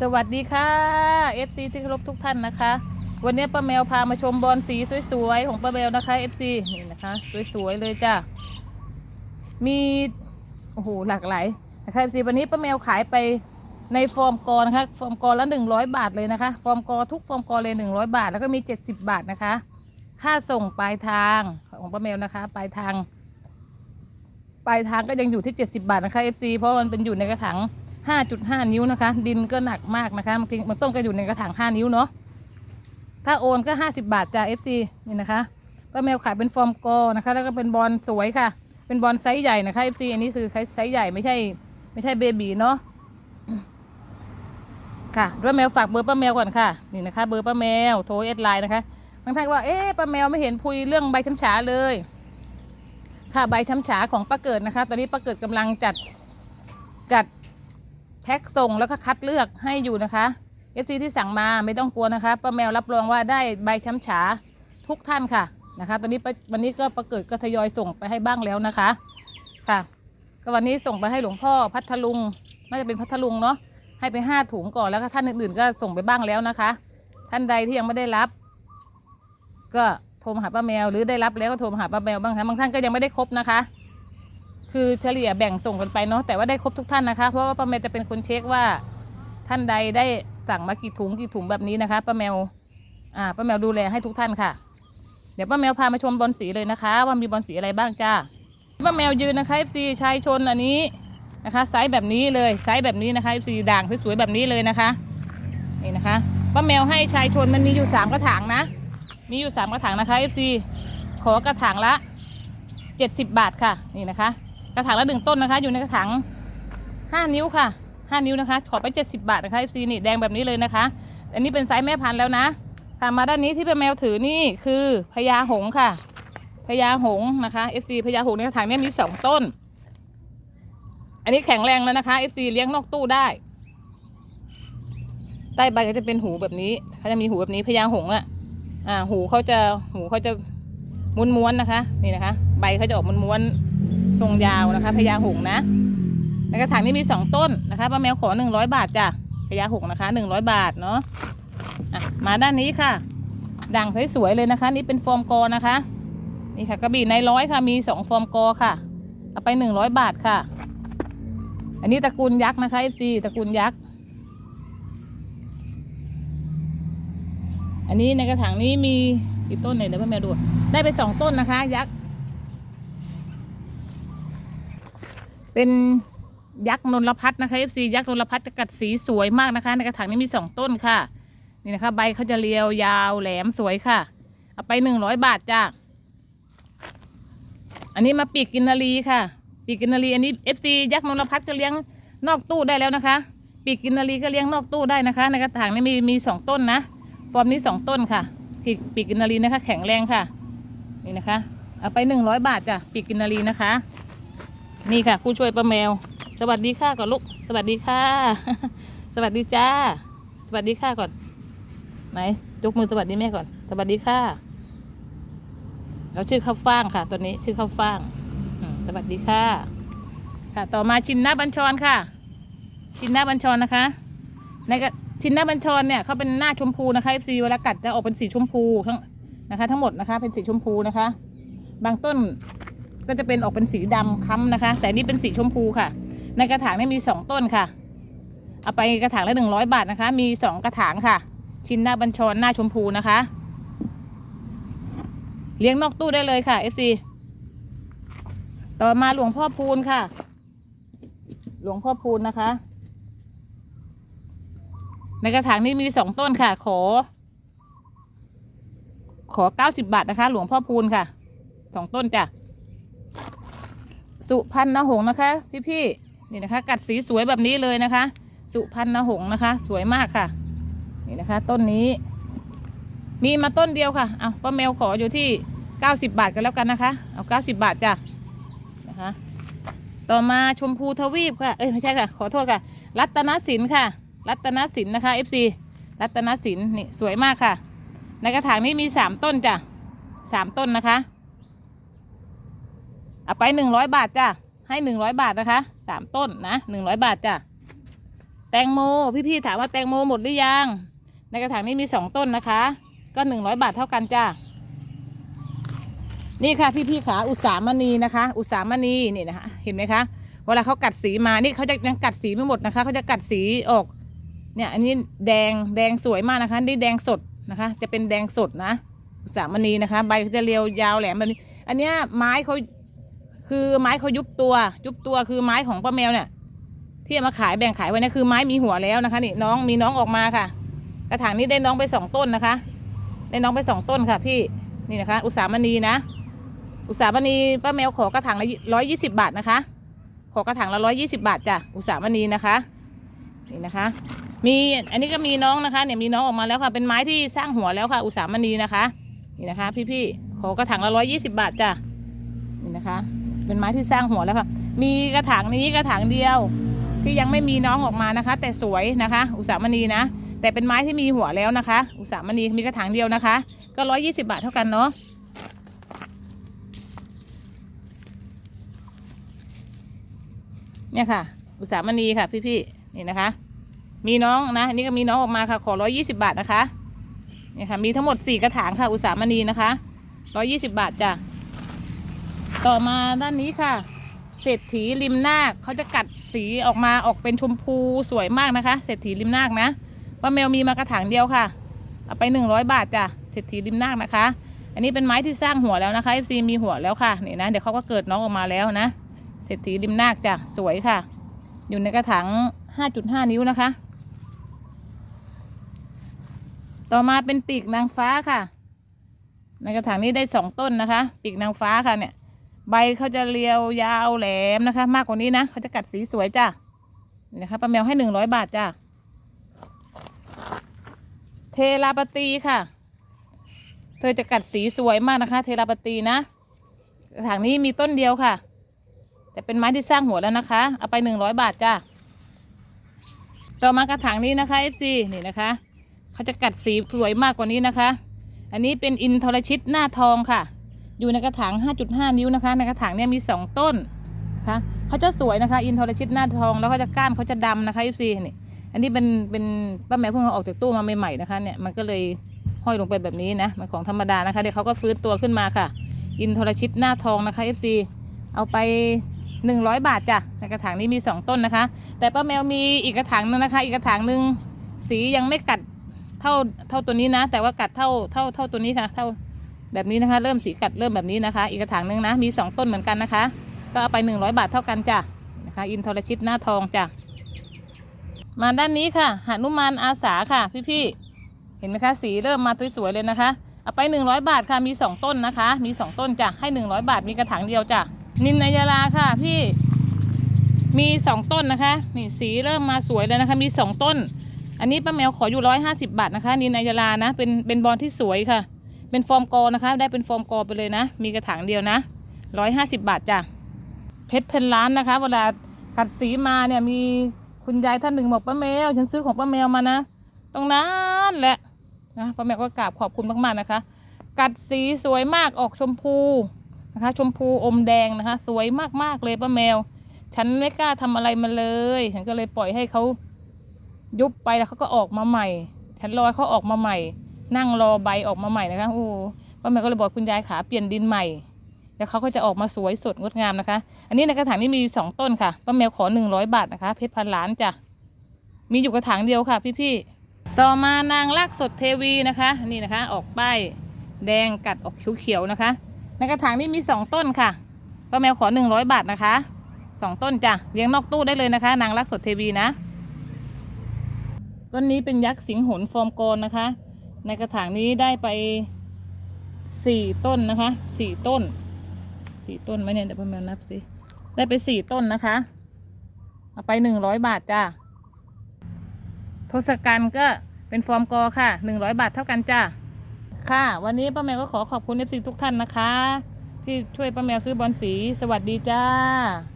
สวัสดีค่ะเอฟซีที่เคารพทุกท่านนะคะ วันนี้ป้าแมวพามาชมบอลสีสวยๆของป้าแมวนะคะเอฟซีนี่นะคะ สวยๆเลยจ้ะมีโอ้โหหลากหลายนะคะเอฟซีวันนี้ป้าแมวขายไปในฟอร์มกอนะคะฟอร์มกอละหนึ่งร้อยบาทเลยนะคะ ฟอร์มกอทุกฟอร์มกอเลยหนึ่งร้อยบาท แล้วก็มีเจ็ดสิบบาทนะคะ ค่าส่งปลายทางของป้าแมวนะคะ ปลายทาง ปลายทางก็ยังอยู่ที่70บาทนะคะ FC เพราะมันเป็นอยู่ในกระถาง 5.5 นิ้วนะคะ ดินก็หนักมากนะคะบางทีมันต้นก็อยู่ในกระถาง 5 นิ้วเนาะถ้าโอนก็ 50 บาทจ้า FC นี่นะคะป้าแมวขายเป็นฟอร์มกอนะคะ แล้วก็เป็นบอลสวยค่ะ เป็นบอลไซส์ใหญ่นะคะ FC อันนี้คือไซส์ใหญ่ไม่ใช่ ไม่ใช่เบบีเนาะค่ะป้าแมวฝากเบอร์ป้าแมวก่อนค่ะนี่นะคะ เบอร์ป้าแมวโทรเอสไลน์นะคะบางท่านว่าเอ๊ะป้าแมวไม่เห็นคุยเรื่องใบช้ำฉาเลย ค่ะใบช้ำฉาของป้าเกิดนะคะ ตอนนี้ป้าเกิดกำลังจัดจัด แพ็คส่งแล้วก็คัดเลือกให้อยู่นะคะ FC ที่สั่งมาไม่ต้องกลัวนะคะป้าแมวรับรองว่าได้ใบช้ำฉาทุกท่านค่ะนะคะตอนนี้วันนี้ก็ป้าเกิดก็ทยอยส่งไปให้บ้างแล้วนะคะค่ะก็วันนี้ส่งไปให้หลวงพ่อพัทลุงน่าจะเป็นพัทลุงเนาะให้ไปห้าถุงก่อนแล้วก็ท่านอื่นๆ ก็ส่งไปบ้างแล้วนะคะ ท่านใดที่ยังไม่ได้รับ ก็โทรมาหาป้าแมวหรือได้รับแล้วก็โทรมาหาป้าแมวบ้างคะบางท่านก็ยังไม่ได้ครบนะคะ คือเฉลี่ยแบ่งส่งกันไปเนาะแต่ว่าได้ครบทุกท่านนะคะ เพราะว่าป้าแมวจะเป็นคนเช็คว่าท่านใดได้สั่งมากี่ถุงกี่ถุงแบบนี้นะคะป้าแมวอ่าป้าแมวดูแลให้ทุกท่านค่ะ เดี๋ยวป้าแมวพามาชมบอลสีเลยนะคะ ว่ามีบอลสีอะไรบ้างจ้าป้าแมวยืนนะคะ FC ชายชนอันนี้นะคะไซส์แบบนี้เลยไซส์แบบนี้นะคะ FC ด่างสวยๆแบบนี้เลยนะคะนี่นะคะป้าแมวให้ชายชนมันมีอยู่สามกระถางนะ มีอยู่สามกระถางนะคะ FC ขอกระถางละ 70 บาทค่ะนี่นะคะ กระถางละหนึ่งต้นนะคะ อยู่ในกระถาง5นิ้วค่ะ5นิ้วนะคะ ขอไป70บาทนะคะ FC นี่แดงแบบนี้เลยนะคะ อันนี้เป็นไซส์แม่พันธุ์แล้วนะค่ะมาด้านนี้ที่เป็นแมวถือนี่คือพญาหงค่ะพญาหงนะคะ FC พญาหงในกระถางนี้มีสองต้น อันนี้แข็งแรงแล้วนะคะ FC เลี้ยงนอกตู้ได้ ใต้ใบก็จะเป็นหูแบบนี้เขาจะมีหูแบบนี้พญาหงส์อะอ่าหูเขาจะหูเขาจะม้วนๆนะคะ นี่นะคะ ใบเขาจะออกม้วนๆ ทรงยาวนะคะพญาหงนะในกระถางนี้มีสองต้นนะคะป้าแมวขอหนึ่งร้อยบาทจ้ะพญาหงนะคะหนึ่งร้อยบาทเนาะะมาด้านนี้ค่ะ ด่างสวยๆเลยนะคะ นี่เป็นฟอร์มกอนะคะ นี่ค่ะกระบี่ในร้อยค่ะมีสองฟอร์มกอค่ะเอาไปหนึ่งร้อยบาทค่ะ อันนี้ตระกูลยักษ์นะคะ FC ตระกูลยักษ์อันนี้ในกระถางนี้มีกี่ต้นเนี่ยเดี๋ยวพ่อแม่ดู ได้ไปสองต้นนะคะ ยักษ์ เป็นยักษ์นนลพัฒนะคะ FC ยักษ์นนลพัฒน์จะกัดสีสวยมากนะคะ ในกระถางนี้มีสองต้นค่ะ นี่นะคะ ใบเขาจะเรียวยาวแหลมสวยค่ะ เอาไปหนึ่งร้อยบาทจ้าอันนี้มาปีกกินนารีค่ะ ปีกกินนารีอันนี้ FC ยักษ์นนลพัฒน์ก็เลี้ยงนอกตู้ได้แล้วนะคะ ปีกกินนารีก็เลี้ยงนอกตู้ได้นะคะ ในกระถางนี้มีมีสองต้นนะฟอร์มนี้สองต้นค่ะ ปีกปีกกินนารีนะคะ แข็งแรงค่ะ นี่นะคะ เอาไปหนึ่งร้อยบาทจ้ะปีกกินนารีนะคะ นี่ค่ะผู้ช่วยป้าแมว สวัสดีค่ะก่อนลูก สวัสดีค่ะ สวัสดีจ้า สวัสดีค่ะก่อน ไหนยกมือสวัสดีแม่ก่อน สวัสดีค่ะเราชื่อข้าวฟ่างค่ะ ตัวนี้ชื่อข้าวฟ่างสวัสดีค่ะ ค่ะ ต่อมาชินหน้าบัญชรค่ะ ชินหน้าบัญชรนะคะ ในกระชินหน้าบัญชรเนี่ยเขาเป็นหน้าชมพูนะคะ FC เวลากัดจะออกเป็นสีชมพูทั้งนะคะ ทั้งหมดนะคะ เป็นสีชมพูนะคะ บางต้น ก็จะเป็นออกเป็นสีดำค้ำนะคะ แต่นี่เป็นสีชมพูค่ะ ในกระถางนี่มีสองต้นค่ะ เอาไปกระถางละหนึ่งร้อยบาทนะคะ มีสองกระถางค่ะ ชินหน้าบัญชรหน้าชมพูนะคะ เลี้ยงนอกตู้ได้เลยค่ะ FC ต่อมาหลวงพ่อพูนค่ะ หลวงพ่อพูนนะคะ ในกระถางนี้มีสองต้นค่ะ ขอ ขอเก้าสิบบาทนะคะ หลวงพ่อพูนค่ะสองต้นจ้ะ สุพรรณหงส์นะคะพี่ๆนี่นะคะ กัดสีสวยแบบนี้เลยนะคะ สุพรรณหงส์นะคะ สวยมากค่ะ นี่นะคะ ต้นนี้ มีมาต้นเดียวค่ะเอาป้าแมวขออยู่ที่เก้าสิบบาทกันแล้วกันนะคะ เอาเก้าสิบบาทจ้ะนะคะ ต่อมาชมพูทวีปค่ะเอ้ยไม่ใช่ค่ะ ขอโทษค่ะ รัตนสินค่ะ รัตนสินนะคะ FC รัตนสินนี่สวยมากค่ะ ในกระถางนี้มีสามต้นจ้ะสามต้นนะคะ เอาไปหนึ่งร้อยบาทจ้ะให้หนึ่งร้อยบาทนะคะสามต้นนะหนึ่งร้อยบาทจ้ะแตงโมพี่ๆถามว่าแตงโมหมดหรือยัง ในกระถางนี้มีสองต้นนะคะ ก็หนึ่งร้อยบาทเท่ากันจ้านี่ค่ะพี่ๆขาอุตสามณีนะคะ อุตสามณีนี่นะคะ เห็นไหมคะเวลาเขากัดสีมานี่เขาจะยังกัดสีไม่หมดนะคะเขาจะกัดสีออก เนี่ย อันนี้แดงแดงสวยมากนะคะนี่แดงสดนะคะ จะเป็นแดงสดนะอุตสามณีนะคะ ใบเขาจะเรียวยาวแหลมแบบนี้ อันเนี้ยไม้เขา คือไม้เขายุบตัว ยุบตัวคือไม้ของป้าแมวเนี่ย ที่เอามาขายแบ่งขายไว้นี่คือไม้มีหัวแล้วนะคะนี่น้องมีน้องออกมาค่ะ กระถางนี้ได้น้องไปสองต้นนะคะ ได้น้องไปสองต้นค่ะ พี่นี่นะคะ อุตสามณีนะ อุตสามณีป้าแมวขอกระถางละร้อยยี่สิบาทนะคะ ขอกระถางละร้อยยี่สิบาทจ้ะอุตสามณีนะคะนี่นะคะ มีอันนี้ก็มีน้องนะคะเนี่ยมีน้องออกมาแล้วค่ะ เป็นไม้ที่สร้างหัวแล้วค่ะ อุตสามณีนะคะ นี่นะคะ พี่ๆขอกระถางละร้อยยี่สิบาทจ้ะนี่นะคะ เป็นไม้ที่สร้างหัวแล้วค่ะ มีกระถางนี้กระถางเดียว ที่ยังไม่มีน้องออกมานะคะ แต่สวยนะคะ อุสามณีนะ แต่เป็นไม้ที่มีหัวแล้วนะคะ อุสามณีมีกระถางเดียวนะคะ ก็ร้อยยี่สิบาทเท่ากันเนาะเนี่ยค่ะ อุสามณีค่ะพี่ๆนี่นะคะ มีน้องนะนี่ก็มีน้องออกมาค่ะขอร้อยี่สิบาทนะคะเนี่ยค่ะมีทั้งหมดสี่กระถางค่ะ อุสามณีนะคะร้อยี่สิบาทจ้ะ ต่อมาด้านนี้ค่ะ เศรษฐีริมนาคเขาจะกัดสีออกมาออกเป็นชมพูสวยมากนะคะ เศรษฐีริมนาคนะป้าแมวมีมากระถางเดียวค่ะ เอาไปหนึ่งร้อยบาทจ้ะเศรษฐีริมนาคนะคะ อันนี้เป็นไม้ที่สร้างหัวแล้วนะคะ FC มีหัวแล้วค่ะนี่นะเดี๋ยวเขาก็เกิดน้องออกมาแล้วนะเศรษฐีริมนาคจ้ะสวยค่ะ อยู่ในกระถาง 5.5 นิ้วนะคะ ต่อมาเป็นปีกนางฟ้าค่ะ ในกระถางนี้ได้สองต้นนะคะ ปีกนางฟ้าค่ะเนี่ย ใบเขาจะเรียวยาวแหลมนะคะ มากกว่านี้นะเขาจะกัดสีสวยจ้ะนะคะป้าแมวให้หนึ่งร้อยบาทจ้ะเทราปตีค่ะ เธอจะกัดสีสวยมากนะคะ เทราปตีนะกระถางนี้มีต้นเดียวค่ะ แต่เป็นไม้ที่สร้างหัวแล้วนะคะ เอาไปหนึ่งร้อยบาทจ้าต่อมากระถางนี้นะคะ FC นี่นะคะเขาจะกัดสีสวยมากกว่านี้นะคะ อันนี้เป็นอินทรชิตหน้าทองค่ะ อยู่ในกระถาง 5.5 นิ้วนะคะ ในกระถางเนี่ยมี 2 ต้นนะคะเขาจะสวยนะคะ อินทรชิตหน้าทอง แล้วก็จะก้านเขาจะดำนะคะ FC นี่ อันนี้เป็นเป็นป้าแมวเพิ่งเอาออกจากตู้มาใหม่ๆนะคะเนี่ย มันก็เลยห้อยลงไปแบบนี้นะ มันของธรรมดานะคะ เดี๋ยวเขาก็ฟื้นตัวขึ้นมาค่ะ อินทรชิตหน้าทองนะคะ FC เอาไปหนึ่งร้อยบาทจ้ะ ในกระถางนี้มีสองต้นนะคะ แต่ป้าแมวมีอีกกระถางหนึงนะคะ อีกกระถางหนึ่งสียังไม่กัดเท่าเท่าตัวนี้นะ แต่ว่ากัดเท่าเท่าเท่าตัวนี้ค่ะ เท่า แบบนี้นะคะ เริ่มสีกัดเริ่มแบบนี้นะคะ อีกกระถางหนึ่งนะ มีสองต้นเหมือนกันนะคะ ก็เอาไปหนึ่งร้อยบาทเท่ากันจ้ะนะคะ อินทรชิตหน้าทองจ้ะมาด้านนี้ค่ะหนุมานอาสาค่ะ พี่ๆเห็นไหมคะ สีเริ่มมาสวยๆเลยนะคะเอาไปหนึ่งร้อยบาทค่ะมีสองต้นนะคะ มีสองต้นจ้ะให้หนึ่งร้อยบาทมีกระถางเดียวจ้ะนินนายาลาค่ะพี่มีสองต้นนะคะนี่สีเริ่มมาสวยแล้วนะคะมีสองต้น อันนี้ป้าแมวขออยู่ร้อยห้าสิบาทนะคะนินนายาลานะเป็นเป็นบอลที่สวยค่ะ เป็นฟอร์มกอนะคะ ได้เป็นฟอร์มกอไปเลยนะ มีกระถางเดียวนะร้อยห้าสิบาทจ้ะเพชรเพนล้านนะคะ เวลากัดสีมาเนี่ยมีคุณยายท่านหนึ่งบอกป้าแมว ฉันซื้อของป้าแมวมานะ ตรงนั้นแหละนะป้าแมวก็กราบขอบคุณมากๆนะคะ กัดสีสวยมากออกชมพูนะคะ ชมพูอมแดงนะคะ สวยมากๆเลยป้าแมว ฉันไม่กล้าทำอะไรมันเลย ฉันก็เลยปล่อยให้เขายุบไปแล้วเขาก็ออกมาใหม่ ฉันรอเขาออกมาใหม่ นั่งรอใบออกมาใหม่นะคะโอ้ป้าแมวก็เลยบอกคุณยายขาเปลี่ยนดินใหม่แล้วเขาก็จะออกมาสวยสดงดงามนะคะ อันนี้ในกระถางนี้มีสองต้นค่ะป้าแมวขอหนึ่งร้อยบาทนะคะ เพชรพันล้านจ้ะมีอยู่กระถางเดียวค่ะ พี่ๆต่อมานางลักสดเทวีนะคะ นี่นะคะ ออกป้ายแดงกัดออกเขียวๆนะคะ ในกระถางนี้มีสองต้นค่ะป้าแมวขอหนึ่งร้อยบาทนะคะสองต้นจ้ะเลี้ยงนอกตู้ได้เลยนะคะ นางรักสดเทวีนะ ต้นนี้เป็นยักษ์สิงหนฟอร์มโกนนะคะ ในกระถางนี้ได้ไปสี่ต้นนะคะสี่ต้นสี่ต้นไหมเนี่ยเดี๋ยวป้าแมวนับสิได้ไปสี่ต้นนะคะ เอาไปหนึ่งร้อยบาทจ้าทศกัณฐ์ก็เป็นฟอร์มกอค่ะหนึ่งร้อยบาทเท่ากันจ้าค่ะ วันนี้ป้าแมวก็ขอขอบคุณเอฟซีทุกท่านนะคะ ที่ช่วยป้าแมวซื้อบอลสี สวัสดีจ้า